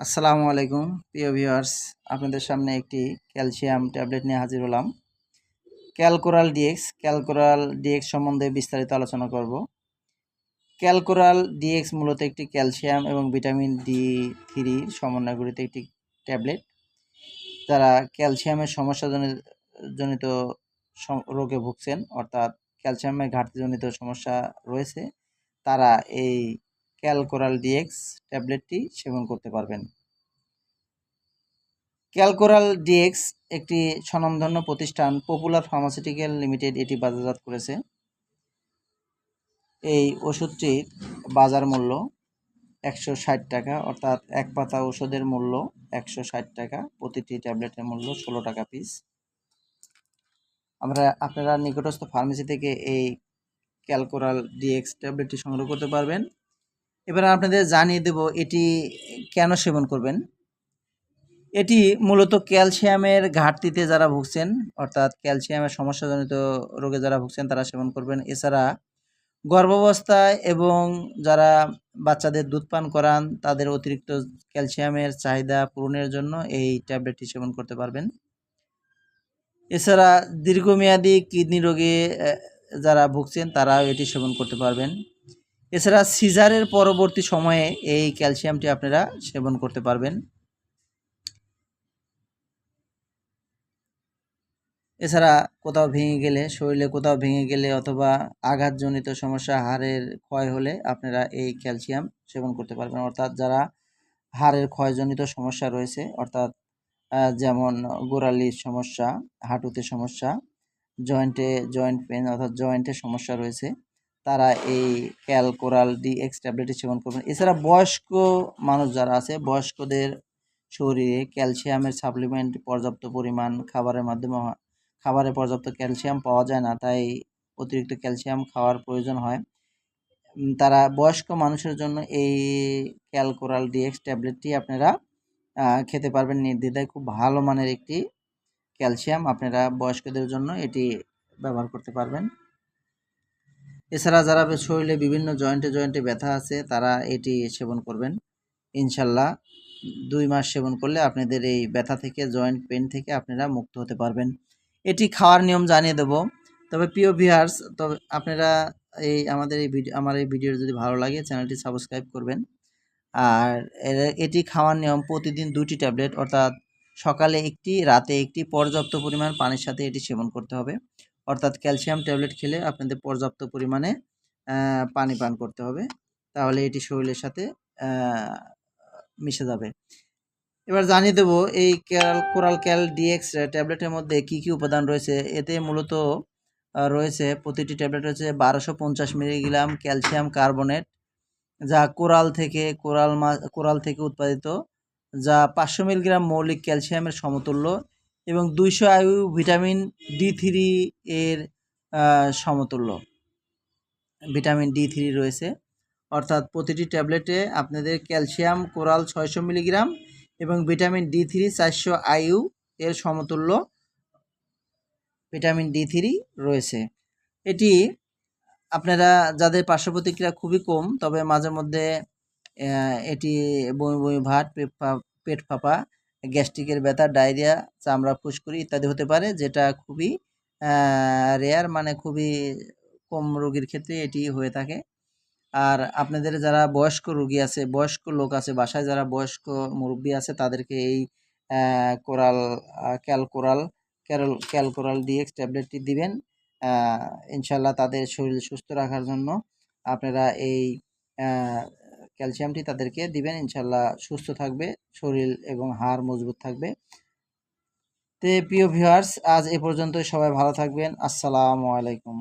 আসসালামু আলাইকুম, প্রিয় ভিউয়ার্স। আপনাদের সামনে একটি ক্যালসিয়াম ট্যাবলেট নিয়ে হাজির হলাম। ক্যালকোরাল ডিএক্স ক্যালকোরাল ডিএক্স সম্বন্ধে বিস্তারিত আলোচনা করব। ক্যালকোরাল ডিএক্স মূলত একটি ক্যালসিয়াম এবং ভিটামিন ডি থ্রি সমন্বয় গঠিত একটি ট্যাবলেট। যারা ক্যালসিয়ামের সমস্যা জনি- জনিত রোগে ভুগছেন, অর্থাৎ ক্যালসিয়ামের ঘাটতিজনিত সমস্যা রয়েছে, তারা এই ক্যালকোরাল ডিএক্স ট্যাবলেটটি সেবন করতে পারবেন। ক্যালকোরাল ডিএক্স একটি স্বনামধন্য প্রতিষ্ঠান, পপুলার ফার্মাসিউটিক্যাল লিমিটেড এটি বাজারজাত করেছে। এই ওষুধটির বাজার মূল্য একশো ষাট টাকা, অর্থাৎ এক পাতা ওষুধের মূল্য একশো ষাট টাকা, প্রতিটি ট্যাবলেটের মূল্য ষোলো টাকা পিস। আমরা, আপনারা নিকটস্থ ফার্মেসি থেকে এই ক্যালকোরাল ডিএক্স ট্যাবলেটটি সংগ্রহ করতে পারবেন। এবার আপনাদের জানিয়ে দেব এটি কেন সেবন করবেন। এটি মূলত ক্যালসিয়ামের ঘাটতিতে যারা ভুগছেন, অর্থাৎ ক্যালসিয়ামের সমস্যাজনিত রোগে যারা ভুগছেন, তারা সেবন করবেন। এছাড়া গর্ভাবস্থায় এবং যারা বাচ্চাদের দুধ পান করান, তাদের অতিরিক্ত ক্যালসিয়ামের চাহিদা পূরণের জন্য এই ট্যাবলেটটি সেবন করতে পারবেন। এছাড়া দীর্ঘমেয়াদী কিডনি রোগে যারা ভুগছেন, তারাও এটি সেবন করতে পারবেন। এছাড়া সিজারের পরবর্তী সময়ে এই ক্যালসিয়ামটি আপনারা সেবন করতে পারবেন। এছাড়া কোথাও ভেঙে গেলে, শরীরে কোথাও ভেঙে গেলে অথবা আঘাতজনিত সমস্যা, হাড়ের ক্ষয় হলে আপনারা এই ক্যালসিয়াম সেবন করতে পারবেন। অর্থাৎ যারা হাড়ের ক্ষয়জনিত সমস্যা রয়েছে, অর্থাৎ যেমন গোড়ালির সমস্যা, হাঁটুতে সমস্যা, জয়েন্টে, জয়েন্ট পেন অর্থাৎ জয়েন্টের সমস্যা রয়েছে তারা এই ক্যালকোরাল ডি এক্স ট্যাবলেটটি সেবন করবেন। এছাড়া বয়স্ক মানুষ যারা আছে, বয়স্কদের শরীরে ক্যালসিয়ামের সাপ্লিমেন্ট পর্যাপ্ত পরিমাণ খাবারের মাধ্যমে খাবারে পর্যাপ্ত ক্যালসিয়াম পাওয়া যায় না, তাই অতিরিক্ত ক্যালসিয়াম খাওয়ার প্রয়োজন হয়। তারা বয়স্ক মানুষের জন্য এই ক্যালকোরাল ডিএক্স ট্যাবলেটটি আপনারা খেতে পারবেন। নির্দ্বিধায় খুব ভালো মানের একটি ক্যালসিয়াম আপনারা বয়স্কদের জন্য এটি ব্যবহার করতে পারবেন। এছাড়া যারা শরীরে বিভিন্ন জয়েন্টে জয়েন্টে ব্যথা আছে, তারা এটি সেবন করবেন। ইনশাল্লাহ দুই মাস সেবন করলে আপনাদের এই ব্যথা থেকে জয়েন্ট পেন থেকে আপনারা মুক্ত হতে পারবেন। এটি খাওয়ার নিয়ম জানিয়ে দেব। তবে প্রিয় ভিহার্স তবে আপনারা এই আমাদের এই ভিডিও আমার এই ভিডিও যদি ভালো লাগে, চ্যানেলটি সাবস্ক্রাইব করবেন। আর এটি খাওয়ার নিয়ম প্রতিদিন দুটি ট্যাবলেট, অর্থাৎ সকালে একটি, রাতে একটি, পর্যাপ্ত পরিমাণ পানির সাথে এটি সেবন করতে হবে। অর্থাৎ ক্যালসিয়াম ট্যাবলেট খেলে আপনাদের পর্যাপ্ত পরিমাণে পানি পান করতে হবে। তাহলে এটি শরীরের সাথে মিশে যাবে। এবার জানিয়ে দেবো, এই ক্যাল কোরাল ক্যাল ডিএক্স ট্যাবলেটের মধ্যে কি কি উপাদান রয়েছে? এতে মূলত রয়েছে প্রতিটি ট্যাবলেট রয়েছে বারোশো পঞ্চাশ মিলিগ্রাম ক্যালসিয়াম কার্বনেট যা কোরাল থেকে কোরাল মা কোরাল থেকে উৎপাদিত, যা পাঁচশো মিলিগ্রাম মৌলিক ক্যালসিয়ামের সমতুল্য। এবং দুইশো আয়ু ভিটামিন ডি থ্রি এর সমতুল্য। ভিটামিন ডি থ্রি রয়েছে। অর্থাৎ প্রতিটি ট্যাবলেটে আপনাদের ক্যালসিয়াম, কোরাল ছয়শো মিলিগ্রাম এবং ভিটামিন ডি থ্রি চারশো আইউ এর সমতুল্য ভিটামিন ডি থ্রি রয়েছে। এটি আপনারা, যাদের পার্শ্ব প্রতিক্রিয়া খুবই কম, তবে মাঝে মধ্যে এটি বমি বমি, ভাত পেট ফাঁপা গ্যাস্ট্রিকের ব্যথা, ডায়রিয়া, চামড়া ফুসকুড়ি ইত্যাদি হতে পারে, যেটা খুবই রেয়ার মানে খুবই কম রোগীর ক্ষেত্রে এটি হয়ে থাকে। আর আপনাদের যারা বয়স্ক রোগী আছে, বয়স্ক লোক আছে, বাসায় যারা বয়স্ক মুরব্বী আছে, তাদেরকে এই কোরাল ক্যালকোরাল, ক্যারল, ক্যালকোরাল ডিএক্স ট্যাবলেটটি দিবেন। ইনশাল্লাহ তাদের শরীর সুস্থ রাখার জন্য আপনারা এই ক্যালসিয়ামটি তাদেরকে দিবেন ইনশাল্লাহ সুস্থ থাকবে, শরীর এবং হাড় মজবুত থাকবে। তে প্রিয় ভিউয়ার্স আজ এ পর্যন্তই। সবাই ভালো থাকবেন। আসসালামু আলাইকুম।